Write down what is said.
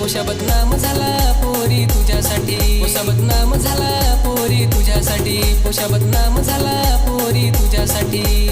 Porsche बदनाम झाला पोरी तुझ्यासाठी. पोशा बदनाम झाला पोरी तुझ्यासाठी. पोशा बदनाम झाला पोरी तुझ्यासाठी.